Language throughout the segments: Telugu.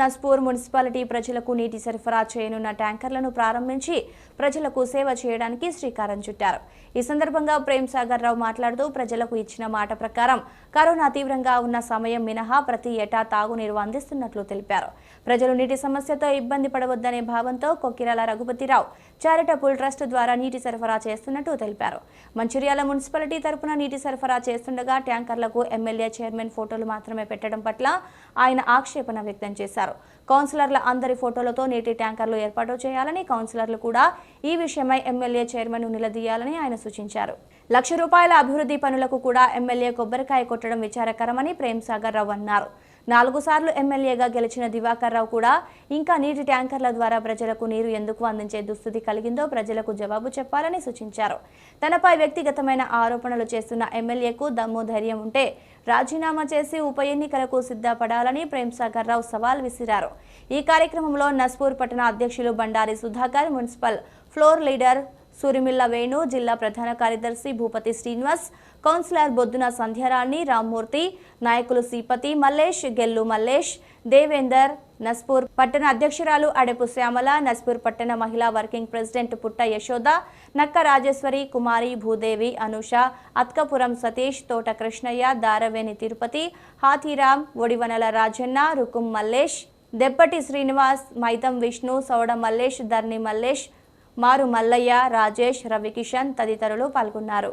నస్పూర్ మున్సిపాలిటీ ప్రజలకు నీటి సరఫరా చేయనున్న ట్యాంకర్లను ప్రారంభించి ప్రజలకు సేవ చేయడానికి శ్రీకారం చుట్టారు. ఈ సందర్భంగా ప్రేమ్ సాగర్ రావు మాట్లాడుతూ ప్రజలకు ఇచ్చిన మాట ప్రకారం కరోనా తీవ్రంగా ఉన్న సమయం మినహా ప్రతి ఏటా తాగునీరు అందిస్తున్నట్లు తెలిపారు. ప్రజలు నీటి సమస్యతో ఇబ్బంది పడవద్దనే భావంతో కొక్కిరాల రఘుపతిరావు చారిటబుల్ ట్రస్ట్ ద్వారా నీటి సరఫరా చేస్తున్నట్టు తెలిపారు. మంచిర్యాల మున్సిపాలిటీ తరపున నీటి సరఫరా చేస్తుండగా ట్యాంకర్లకు ఎమ్మెల్యే చైర్మన్ ఫోటోలు మాత్రమే పెట్టడం పట్ల ఆయన ఆక్షేపణ వ్యక్తం చేశారు. కౌన్సిలర్ల అందరి ఫోటోలతో నీటి ట్యాంకర్లు ఏర్పాటు చేయాలని కౌన్సిలర్లు కూడా ఈ విషయమై ఎమ్మెల్యే చైర్మన్ నిలదీయాలని ఆయన సూచించారు. లక్ష రూపాయల అభివృద్ధి పనులకు కూడా ఎమ్మెల్యే కొబ్బరికాయ కొట్టడం విచారకరమని ప్రేమ్ సాగర్ రావు అన్నారు. నాలుగు సార్లు ఎమ్మెల్యేగా గెలిచిన దివాకర్ రావు కూడా ఇంకా నీటి ట్యాంకర్ల ద్వారా ప్రజలకు నీరు ఎందుకు అందించే దుస్థితి కలిగిందో ప్రజలకు జవాబు చెప్పాలని సూచించారు. తనపై వ్యక్తిగతమైన ఆరోపణలు చేస్తున్న ఎమ్మెల్యేకు దమ్ము ధైర్యం ఉంటే రాజీనామా చేసి ఉప ఎన్నికలకు సిద్ధపడాలని ప్రేమ్సాగర్ రావు సవాల్ విసిరారు. ఈ కార్యక్రమంలో నస్పూర్ పట్టణ అధ్యక్షులు Bandari Sudhakar municipal floor leader Surimilla Venu జిల్లా ప్రధాన కార్యదర్శి భూపతి శ్రీనివాస్ కౌన్సిలర్ బొద్దున సంధ్యారాణి రామ్మూర్తి నాయకులు శ్రీపతి మల్లేష్ గెల్లు మల్లేష్ దేవేందర్ నస్పూర్ పట్టణ అధ్యక్షురాలు అడెపు శ్యామల నస్పూర్ పట్టణ మహిళా వర్కింగ్ ప్రెసిడెంట్ పుట్ట యశోద నక్క రాజేశ్వరి కుమారి భూదేవి అనుష అత్కపురం సతీష్ తోట కృష్ణయ్య దారవేణి తిరుపతి హాతీరామ్ ఒడివనల రాజన్న రుకుం మల్లేష్ దెప్పటి శ్రీనివాస్ మైతం విష్ణు సౌడ మల్లేష్ ధర్ని మల్లేష్ మారు మల్లయ్య రాజేష్ రవికిషన్ తదితరులు పాల్గొన్నారు.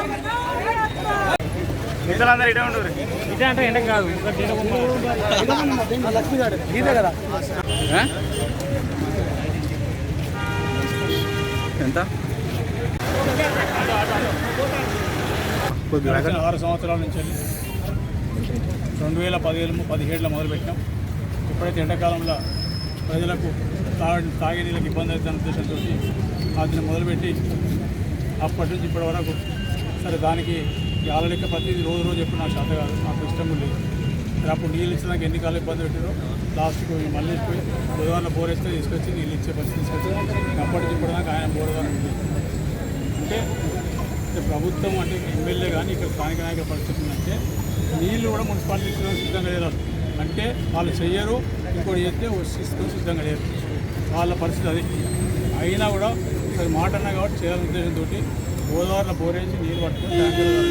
ఇటే ఉండరు. ఇదే అంటే ఎండ కాదు ఇదే కదా. ఆ? ఎంత? ఆరు సంవత్సరాల నుంచి రెండు వేల పదిహేను పదిహేడులో మొదలుపెట్టాం. ఎప్పుడైతే ఎండాకాలంలో ప్రజలకు తాగి తాగే నీళ్ళకి ఇబ్బంది అవుతున్న ఉద్దేశంతో వాటిని మొదలుపెట్టి అప్పటి నుంచి ఇప్పటి వరకు సరే దానికి ఆలలెక్క ప్రతి రోజు రోజు ఎప్పుడు నాకు శాత కాదు నాకు ఇష్టం లేదు. మరి అప్పుడు నీళ్ళు ఇచ్చడానికి ఎన్ని కాలం ఇబ్బంది పెట్టారో లాస్ట్కి మళ్ళీ పోయి బుధవారం బోర్ వేస్తే తీసుకొచ్చి నీళ్ళు ఇచ్చే పరిస్థితి తీసుకొచ్చి అప్పటి నుంచి ఆయన బోర్ ఉంది. అంటే ప్రభుత్వం అంటే ఎమ్మెల్యే కానీ ఇక్కడ స్థానిక నాయకుల పరిస్థితి ఉందంటే నీళ్ళు కూడా మున్సిపాలిటీ ఇచ్చడానికి సిద్ధంగా లేరు అంటే వాళ్ళు చెయ్యరు ఇంకోటి చేస్తే ఇస్తూ సిద్ధంగా లేరు వాళ్ళ పరిస్థితి అది. అయినా కూడా ఒకసారి మాట అన్నా కాబట్టి చేయాలనే ఉద్దేశంతో గోదావరిలో బోరేసి నీరు పట్టుకుని ట్యాంకర్లు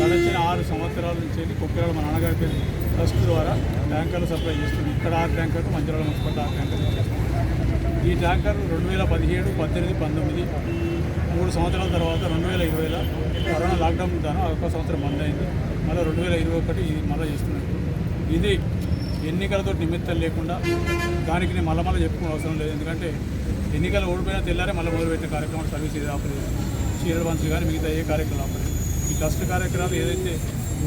గడిచిన ఆరు సంవత్సరాల నుంచి వెళ్ళి కుక్కరాలు మా నాన్నగారికి ట్రస్ట్ ద్వారా ట్యాంకర్లు సప్లై చేస్తుంది ఇక్కడ ఆరు ట్యాంకర్లు మంచిరాల మున్సిపల్ ఆరు ట్యాంకర్లు చేస్తుంది. ఈ ట్యాంకర్ రెండు వేల పదిహేడు పద్దెనిమిది పంతొమ్మిది మూడు సంవత్సరాల తర్వాత రెండు వేల ఇరవైలో కరోనా లాక్డౌన్ దాని ఒక సంవత్సరం బంద్ అయింది. మళ్ళీ రెండు వేల ఇరవై ఒకటి ఇది మళ్ళీ చేస్తున్నట్టు ఇది ఎన్నికలతో నిమిత్తం లేకుండా దానికి నేను మళ్ళీ మళ్ళీ చెప్పుకోవడం అవసరం లేదు. ఎందుకంటే ఎన్నికలు ఓడిపోయినా తెల్లారే మళ్ళీ మొదలుపెట్టిన కార్యక్రమం సర్వీస్ ఇది ఆపలేదు. చీరల పంచులు కానీ మిగతా ఏ కార్యక్రమాలు ఈ ట్రస్ట్ కార్యక్రమాలు ఏదైతే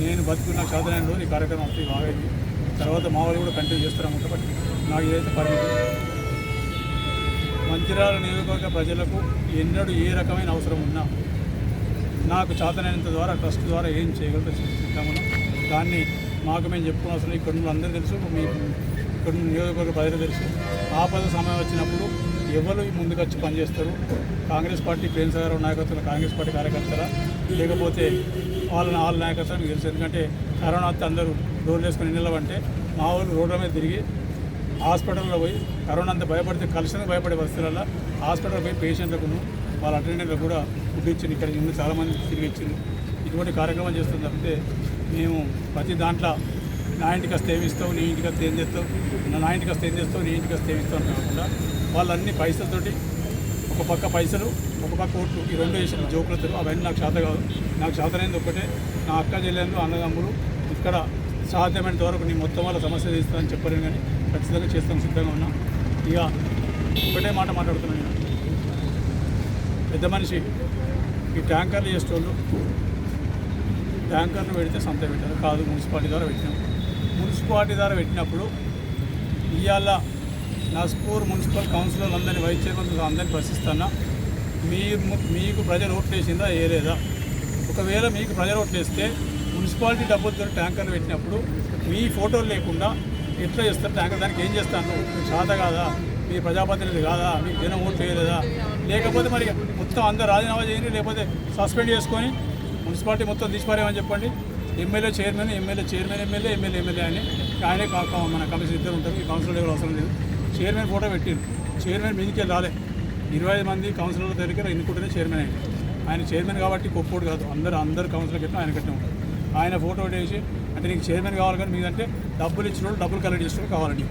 నేను బతుకున్న సాధన రోజు ఈ కార్యక్రమం అంతా బాగైంది తర్వాత మా వాళ్ళు కూడా కంటిన్యూ చేస్తారన్నమాట బట్ నాకు ఏదైతే పరిమితి మంచిర్యాల నియోజకవర్గ ప్రజలకు ఎన్నడూ ఏ రకమైన అవసరం ఉన్నా నాకు చేతనైనంత ద్వారా ట్రస్ట్ ద్వారా ఏం చేయగలదో సిద్ధమను దాన్ని మాకు మేము చెప్పుకున్న అవసరం ఇక్కడ ఉన్న అందరూ తెలుసు. మీ ఇక్కడ నియోజకవర్గ ప్రజలు తెలుసు. ఆపద సమయం వచ్చినప్పుడు ఎవరు ముందుకొచ్చి పనిచేస్తారు? కాంగ్రెస్ పార్టీ ప్రేమ్ నాయకత్వం కాంగ్రెస్ పార్టీ కార్యకర్తరా? లేకపోతే వాళ్ళ వాళ్ళ నాయకత్వం తెలుసు ఎందుకంటే కరోనా వస్తే అందరూ డోర్లు వేసుకొని నిలవంటే మా వాళ్ళు రోడ్ల మీద తిరిగి హాస్పిటల్లో పోయి కరోనా అంత భయపడితే కలిసిన భయపడే పరిస్థితులలో హాస్పిటల్ పోయి పేషెంట్లకు వాళ్ళ అటెండెంట్లకు కూడా ఫుడ్ ఇచ్చింది ఇక్కడ ఉన్న చాలామంది తిరిగి ఇచ్చింది ఇటువంటి కార్యక్రమం చేస్తుంది తప్పితే మేము ప్రతి దాంట్లో నా ఇంటికి వస్తే ఏమి ఇస్తావు? నీ ఇంటికి వస్తే ఏం చేస్తావు? నా ఇంటికి వస్తే ఏం చేస్తావు? నీ ఇంటికి వస్తే ఏమి ఇస్తావు అని కాకుండా వాళ్ళన్ని పైసలతోటి ఒక పక్క పైసలు ఒక పక్క ఓట్లు ఈ రెండు వేసిన జోకులతో అవన్నీ నాకు చేత కాదు. నాకు చేతనైంది ఒకటే నా అక్క చెల్లెళ్ళు అన్నదమ్ములు ఇక్కడ సాధ్యమైన వరకు నీ మొత్తం వాళ్ళ సమస్య తీస్తానని చెప్పలేను కానీ ఖచ్చితంగా చేస్తాం సిద్ధంగా ఉన్నాం. ఇక ఒకటే మాట మాట్లాడుతున్నాను నేను. పెద్ద మనిషి ఈ ట్యాంకర్లు చేసేటోళ్ళు ట్యాంకర్లు పెడితే సంత పెట్టారు కాదు మున్సిపాలిటీ ద్వారా పెట్టినాం. మున్సిపాలిటీ ద్వారా పెట్టినప్పుడు ఇవాళ నస్పూర్ మున్సిపల్ కౌన్సిలర్ అందరినీ వైస్ చైర్మన్ అందరినీ ప్రశ్నిస్తున్నా మీరు మీకు ప్రజలు ఓట్లు వేసిందా వేయలేదా? ఒకవేళ మీకు ప్రజలు ఓట్లేస్తే మున్సిపాలిటీ డబ్బులతో ట్యాంకర్లు పెట్టినప్పుడు మీ ఫోటోలు లేకుండా ఎట్లా చేస్తారు ట్యాంకర్? దానికి ఏం చేస్తాను మీకు శాత కాదా? మీ ప్రజాప్రతినిధి కాదా? మీకు జనం ఓట్ చేయలేదా లేకపోతే మరి మొత్తం అందరూ రాజీనామా చేయండి లేకపోతే సస్పెండ్ చేసుకొని మున్సిపాలిటీ మొత్తం తీసిపారేమని చెప్పండి. MLA chairman MLA chairman MLA MLA MLA అని ఆయనే కా- మన కమిషన్ ఇద్దరు ఉంటారు. ఈ కౌన్సిలర్ ఎవరు అవసరం లేదు. చైర్మన్ ఫోటో పెట్టిండు చైర్మన్ మీదికే రాలే. ఇరవై ఐదు మంది కౌన్సిలర్ల దగ్గర ఎన్నుకుంటేనే చైర్మన్ అయింది ఆయన చైర్మన్ కాబట్టి కొప్పోడు కాదు. అందరు అందరు కౌన్సిలర్ కట్టిన ఆయన కట్టిన ఉంటారు. ఆయన ఫోటో వేసి అంటే నీకు చైర్మన్ కావాలి కానీ మీదంటే డబ్బులు ఇచ్చిన వాళ్ళు డబ్బులు కలెక్ట్ చేసిన కావాలండి.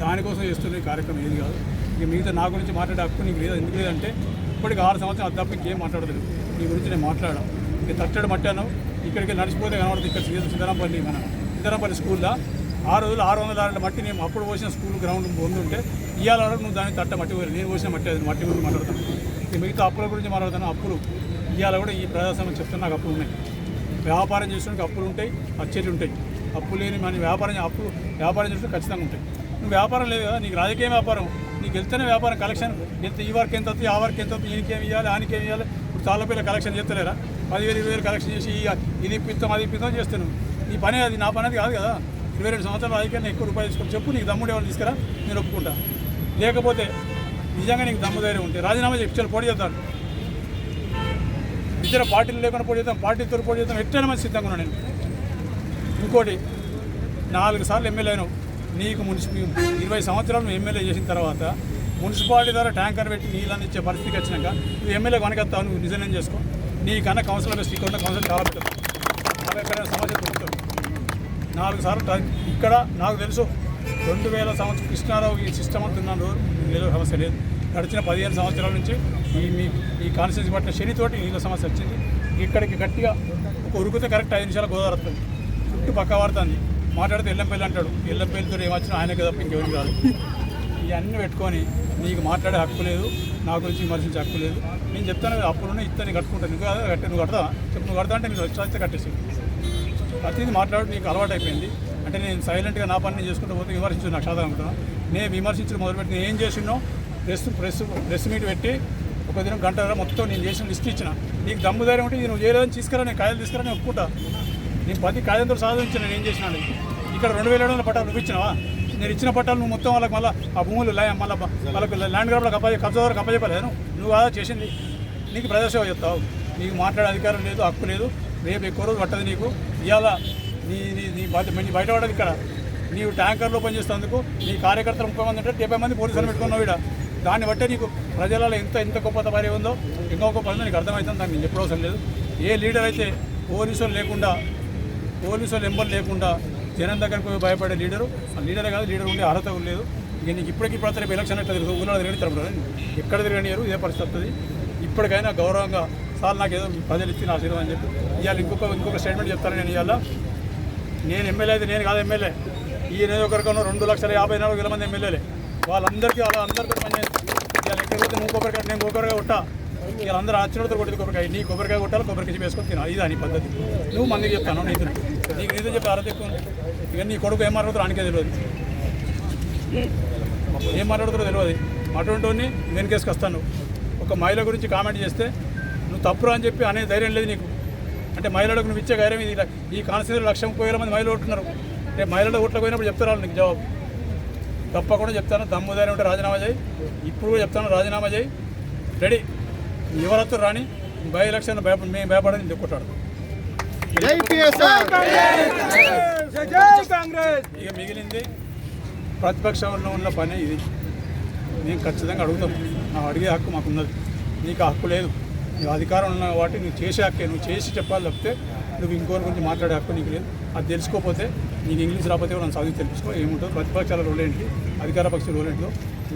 దానికోసం చేస్తున్న కార్యక్రమం ఏది కాదు. ఇక మిగతా నా గురించి మాట్లాడే హక్కు నీకు లేదు? ఎందుకు లేదంటే ఇప్పటికి ఆరు సంవత్సరాలు అది తప్ప ఇంకేం మాట్లాడదు నీ గురించి నేను మాట్లాడాను. ఇక తట్టడు మట్టాను ఇక్కడికి నడిచిపోతే కనబడుతుంది. ఇక్కడ సీత సిద్ధరాంపల్లి మన సిద్ధరాంపల్లి స్కూల్లో. ఆ రోజులు ఆరు వందల ఆరు మట్టి నేను అప్పుడు పోసిన స్కూల్ గ్రౌండ్ పొందుంటే ఇవాళ వరకు నువ్వు దాన్ని తట్ట మట్టి పోయి నేను పోసిన మట్టి అది మట్టి గురించి మాట్లాడతాను. ఇక మిగతా అప్పుల గురించి మాట్లాడతాను. అప్పులు ఇవాళ కూడా ఈ ప్రజాస్వామ్యం చెప్తున్నా నాకు అప్పులు ఉన్నాయి. వ్యాపారం చేసడానికి అప్పులు ఉంటాయి అచ్చేట్లు ఉంటాయి. అప్పు లేని మన వ్యాపారం అప్పు వ్యాపారం చేస్తే ఖచ్చితంగా ఉంటాయి. నువ్వు వ్యాపారం లేదు కదా నీకు రాజకీయ వ్యాపారం. నీకు వెళ్తేనే వ్యాపారం కలెక్షన్. ఎంత ఈ వరకు ఎంత అవుతుంది ఆ వరకు ఎంత అవుతుంది ఈయనకేమి ఇవ్వాలి ఆయనకేమి ఇవ్వాలి చాలా పిల్లలు కలెక్షన్ చేస్తలేరా? పదివేలు ఇరవై వేలు కలెక్షన్ చేసి ఇది ఇప్పిస్తాం అది ఇప్పిస్తాం చేస్తాను నీ పని అది నా పని అది కాదు కదా. ఇరవై రెండు సంవత్సరాలు రాజకీయాన్ని ఎక్కువ రూపాయలు తీసుకొని చెప్పు నీకు దమ్ముడు ఎవరు తీసుకురా? నేను ఒప్పుకుంటా. లేకపోతే నిజంగా నీకు దమ్ము ధైర్యం ఉంటే రాజీనామా చెప్పి చాలా పోటీ చేద్దాం ఇతర పార్టీలు లేకుండా పోటీ చేద్దాం పార్టీతో పోటీ చేద్దాం ఎట్లయినా మంచి సిద్ధంగా ఉన్నాను నేను. ఇంకోటి నాలుగు సార్లు ఎమ్మెల్యే అయినావు. నీకు మున్సిపల్ ఇరవై సంవత్సరాలు ఎమ్మెల్యే చేసిన తర్వాత మున్సిపాలిటీ ద్వారా ట్యాంకర్ పెట్టి నీళ్ళని ఇచ్చే పరిస్థితికి వచ్చినాక నువ్వు ఎమ్మెల్యే కొనకెత్తావు నువ్వు నిజం చేసుకో? నీకన్నా కౌన్సిలర్ బెస్ట్ ఇక్కడ కౌన్సిలర్ కావాలి నాకు ఎక్కడైనా సమస్య దొరుకుతుంది. నాలుగు సార్లు ఇక్కడ నాకు తెలుసు రెండు వేల సంవత్సరం కృష్ణారావు ఈ సిస్టమ్ అంటున్నాను నీళ్ళ సమస్య లేదు. గడిచిన పదిహేను సంవత్సరాల నుంచి ఈ మీ ఈ కాన్స్టిట్యూన్సీ పట్టిన శనితోటి నీళ్ళ సమస్య వచ్చింది. ఇక్కడికి గట్టిగా ఒక ఉరుకుతే కరెక్ట్ ఐదు నిమిషాలు గోదావరి వస్తుంది. చుట్టూ పక్క పడుతుంది మాట్లాడితే ఎల్లంపల్లి అంటాడు. ఎల్లంపల్లితో ఏమొచ్చినా ఆయనకే తప్ప ఇంకెవరికి రాదు ఇవన్నీ పెట్టుకొని నీకు మాట్లాడే హక్కు లేదు నా గురించి విమర్శించే హక్కు లేదు. నేను చెప్తాను కదా, అప్పుడున్న ఇస్తాను కట్టుకుంటాను నువ్వు కదా కట్టే నువ్వు కడతా చెప్పు నువ్వు కడతా అంటే నేను వచ్చి కట్టేసి ప్రతిదీ మాట్లాడు నీకు అలవాటు అయిపోయింది. అంటే నేను సైలెంట్గా నా పని నేను చేసుకుంటూ పోతే విమర్శించు నాకు సాధన అనుకుంటున్నాను నేను విమర్శించడం మొదలుపెట్టి నేను ఏం చేసినో ప్రెస్ ప్రెస్ ప్రెస్ మీట్ పెట్టి ఒక దినం గంట మొత్తం నేను చేసిన లిస్ట్ ఇచ్చిన. నీకు దమ్ము ధైర్యం ఉంటే నువ్వు చేయలేదని తీసుకురా నేను కాయలు తీసుకురా నేను ఒప్పుకుంటా. నేను పది కాయంతో సాధించిన నేను ఏం చేసినాను ఇక్కడ రెండు వేల ఏడు వందల పట్టాలు నువ్వు ఇచ్చినావా? నేను ఇచ్చిన పట్టాలు నువ్వు మొత్తం వాళ్ళకి మళ్ళీ ఆ భూములు మళ్ళీ వాళ్ళకి ల్యాండ్ గ్రాబ్లకు అప్ప కబ్జా వరకు అప్పచెప్పలేదు నువ్వు. నువ్వు కాదా చేసింది. నీకు ప్రజాసేవ చెప్తావు నీకు మాట్లాడే అధికారం లేదు హక్కు లేదు. రేపు ఎక్కువ రోజు పట్టదు నీకు. ఇవాళ నీ నీ నీ బయట పడదు ఇక్కడ. నీవు ట్యాంకర్లో పనిచేసేందుకు నీ కార్యకర్తలు ముప్పై మంది ఉంటే డెబ్బై మంది పోలీసులు పెట్టుకున్నావు ఇక్కడ. దాన్ని బట్టే నీకు ప్రజలలో ఎంత ఎంత గొప్ప భార్య ఉందో ఇంకో గొప్ప ఉందో నీకు అర్థమవుతుంది. దాన్ని నేను చెప్పడం లేదు. ఏ లీడర్ అయితే పోలీసులు లేకుండా పోలీసులు ఎంబర్ లేకుండా జనం దగ్గరకు భయపడే లీడరు. ఆ కాదు లీడర్ ఉండే అర్హత లేదు. ఇక నీకు ఇప్పటికీ ఇప్పుడు రేపు ఎలక్షన్ ఎట్లా తిరుగుతుంది ఊళ్ళో తిరగని తిరగదు ఎక్కడ తిరగనియరు ఇదే పరిస్థితి వస్తుంది. ఇప్పటికైనా గౌరవంగా సార్ నాకు ఏదో ప్రజలు ఇచ్చిన ఆశీర్వాదం అని చెప్పి ఇవాళ ఇంకొక ఇంకొక స్టేట్మెంట్ చెప్తాను నేను ఇవాళ. నేను ఎమ్మెల్యే అయితే నేను కాదు ఎమ్మెల్యే. ఈ ఒకరికన్నా రెండు లక్షల యాభై నాలుగు వేల మంది ఎమ్మెల్యేలే. వాళ్ళందరికీ వాళ్ళ అందరికీ పని ఇవాళ ఎక్కడికి నువ్వు కొబ్బరికాయ నేను కొబ్బరికాయ కొట్టా. ఇలా అందరూ వచ్చినతో కొట్టింది కొబ్బరికాయ. నీ కొబ్బరికాయ కొట్టాలి కొబ్బరికాయ వేసుకొని తినాలి. ఇది అని పద్ధతి. నువ్వు మందికి చెప్తాను నీతులు నీకు నీతో చెప్పి ఆరోగ్యం ఎక్కువ ఇక నీ కొడుకు ఏం మాట్లాడుతారో ఆయనకే తెలియదు. ఏం మాట్లాడుతారో తెలియదు. అటువంటి వాడిని వెనకేసుకు వస్తాను. ఒక మహిళ గురించి కామెంట్ చేస్తే నువ్వు తప్పురా అని చెప్పి అనే ధైర్యం లేదు నీకు. అంటే మహిళలకు నువ్వు ఇచ్చే ధైర్యం ఇది. ఈ కాన్స్టిట్యూషన్ లక్ష ముప్పై వేల మంది మహిళలు ఉంటున్నారు రేపు మహిళలు ఓట్లకు పోయినప్పుడు చెప్తారు వాళ్ళు నీకు జవాబు. తప్పకుండా చెప్తాను. దమ్ము ధైర్యం ఉంటే రాజీనామా చేయి. ఇప్పుడు కూడా చెప్తాను రాజీనామా చేయి. రెడీ. ఎవరత్తు రాని బై ఎలక్షన్ భయపడి మేము భయపడని చెప్పుకుంటాడు జై పిఎస్ఆర్. ఇక మిగిలింది ప్రతిపక్షంలో ఉన్న పని ఇది. నేను ఖచ్చితంగా అడుగుతాం నా అడిగే హక్కు మాకు ఉన్నది నీకు ఆ హక్కు లేదు. నీ అధికారం ఉన్న వాటి నువ్వు చేసే హక్కే. నువ్వు చేసి చెప్పాలి తప్పితే నువ్వు ఇంకోరి గురించి మాట్లాడే హక్కు నీకు లేదు. అది తెలుసుకోకపోతే నీకు ఇంగ్లీష్ రాకపోతే కూడా నన్ను చదివి తెలుసుకో. ఏముంటుందో? ప్రతిపక్షాల రోల్ ఏంటి? అధికార పక్ష రోల్ ఏంటో